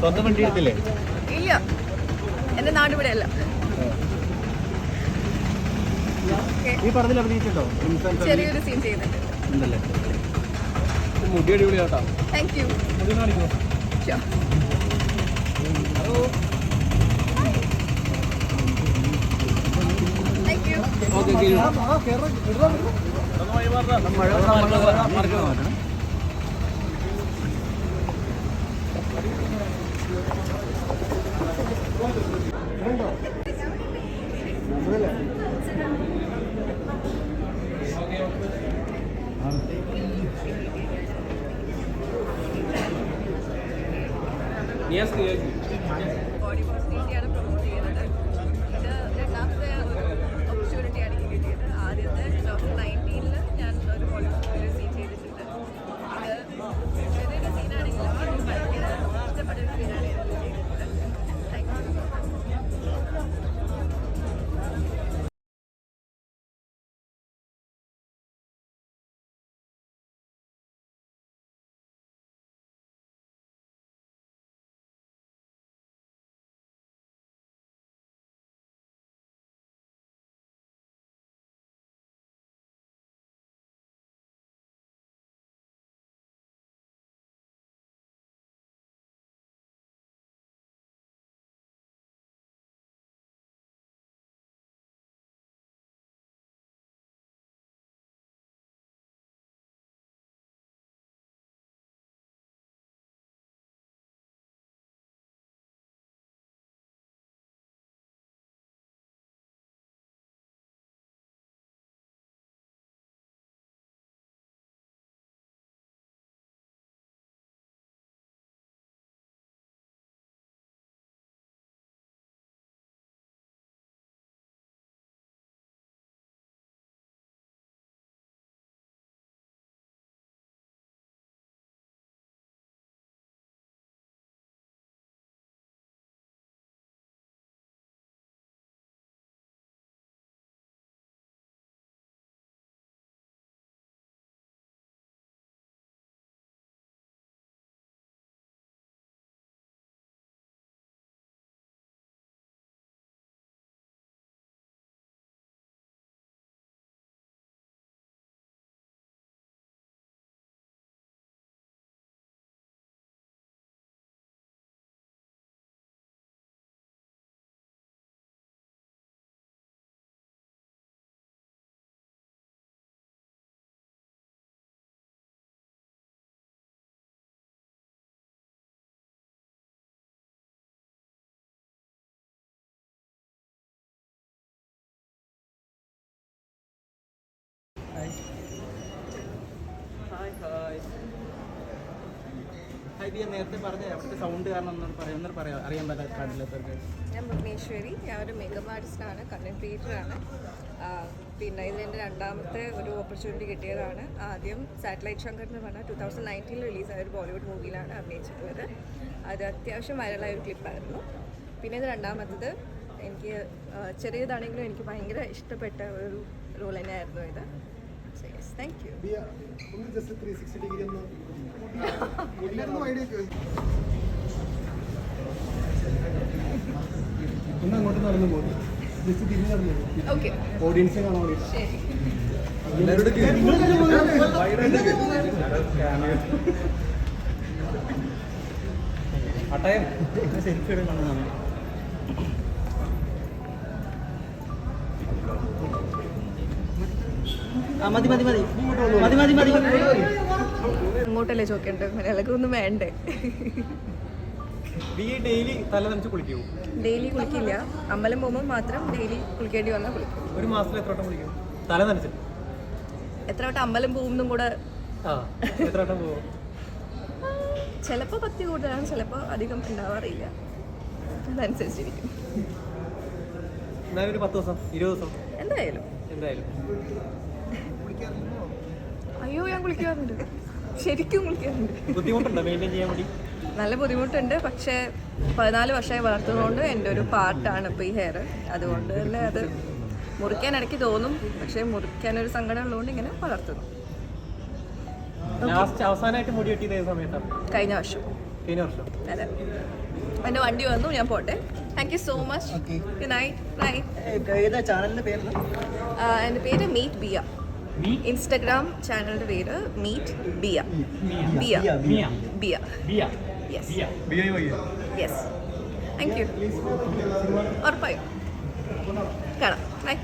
സ്വന്തം വണ്ടി എടുത്തില്ലേ ഇല്ല എന്റെ നാട് ഇവിടെ അല്ല ഈ പറഞ്ഞില്ല അഭിനയിച്ചിട്ടോ ചെറിയൊരു സീൻ ചെയ്യുന്നുണ്ട് ഉണ്ടല്ലേ മുടി അടിപൊളി കേട്ടോ താങ്ക് യു മുടി കാണിക്കോ താങ്ക് യു ബോഡി നേരത്തെ പറഞ്ഞ സൗണ്ട് കാരണം ഒന്നും ഞാൻ ഭുവനേശ്വരി. ഞാൻ ഒരു മേക്കപ്പ് ആർട്ടിസ്റ്റ് ആർട്ടിസ്റ്റാണ് കണ്ടന്റ് ക്രിയേറ്ററാണ് പിന്നെ ഇതിൽ എന്റെ രണ്ടാമത്തെ ഒരു ഓപ്പർച്യൂണിറ്റി കിട്ടിയതാണ്. ആദ്യം സാറ്റലൈറ്റ് ശങ്കർ എന്ന് പറഞ്ഞാൽ ടു തൗസൻഡ് നയന്റീനിൽ റിലീസായ ഒരു ബോളിവുഡ് മൂവിയിലാണ് അഭിനയിച്ചിട്ടുള്ളത്. അത് അത്യാവശ്യം വൈറലായ ഒരു ക്ലിപ്പായിരുന്നു പിന്നെ ഇത് രണ്ടാമത്തത് എനിക്ക് ചെറിയതാണെങ്കിലും എനിക്ക് ഭയങ്കര ഇഷ്ടപ്പെട്ട ഒരു റോൾ തന്നെയായിരുന്നു ഇത്. താങ്ക് യു ദിയ, ഒന്ന് ജസ്റ്റ് ത്രീ സിക്സ്റ്റി ഡിഗ്രി ഒന്ന്. എല്ലാവരും ഐഡിയ ഒന്ന് അങ്ങോട്ട് നടന്നു പോകും ജസ്റ്റ് തിരിഞ്ഞ് നടന്നു പോകും ഓഡിയൻസിനെ കാണാൻ അട്ടയം. സെൽഫി എടുക്കണമെന്നാണ് ആ മതി മതി മതി. മതി മതി മതി അങ്ങോട്ടല്ലേ ചോദിക്കേണ്ടത്? മലയാളക്കൊന്നും വേണ്ടേ. ഡെയിലി തല നനച്ച് കുളിക്കൂ. ഡെയിലി കുളിക്കില്ല. അമ്പലം പോകുമ്പോൾ മാത്രം ഡെയിലി കുളിക്കേണ്ടി വന്നാൽ കുളിക്കും. ഒരു മാസത്തിൽ എത്ര വട്ടം കുളിക്കും? തല നനച്ചിട്ട് എത്ര വട്ടം അമ്പലം പോകുന്നതും കൂടെ? ആ എത്ര വട്ടം പോകും? ചിലപ്പോൾ പത്തി കൂടുതലാണ് ചിലപ്പോൾ അധികം ഉണ്ടാവാറില്ല. അതനുസരിച്ചിരിക്കും. എന്നാലും ഒരു പത്ത് ദിവസം ഇരുപത് ദിവസം. എന്തായാലും. എന്തായാലും. അയ്യോ ഞാൻ കുളിക്കാറുണ്ട്. ശരിക്കും കുളിക്കാറുണ്ട്. ബുദ്ധിമുട്ടുണ്ടോ മെയിന്റെയിൻ ചെയ്യാൻ വേണ്ടി? നല്ല ബുദ്ധിമുട്ടുണ്ട്. പക്ഷേ പതിനാല് വർഷമായി വളർത്തുന്നതുകൊണ്ട് എന്റെ ഒരു പാർട്ടാണ് ഇപ്പോൾ ഈ ഹെയർ അതുകൊണ്ട് തന്നെ അത് മുറിക്കാൻ ഇടയ്ക്ക് തോന്നും. പക്ഷേ മുറിക്കാൻ ഒരു സങ്കടം ഉള്ളതുകൊണ്ട് ഇങ്ങനെ വളർത്തുന്നു. ലാസ്റ്റ് അവസാനമായിട്ട് മുടി വെട്ടിയത് സമയത്താണ്? കഴിഞ്ഞ വർഷം. കഴിഞ്ഞ വർഷം. അതെ. എന്റെ വണ്ടി വന്നു. ഞാൻ പോട്ടെ. Thank you so much Okay. Good night night ഏതാ ചാനലിന്റെ പേര് എന്റെ പേര് മീറ്റ് ബിയ ഇൻസ്റ്റഗ്രാം ചാനലിന്റെ പേര് meet Bia Bia Bia Bia yes Bia yes thank you ഉറപ്പായും. കാണാം. ബൈ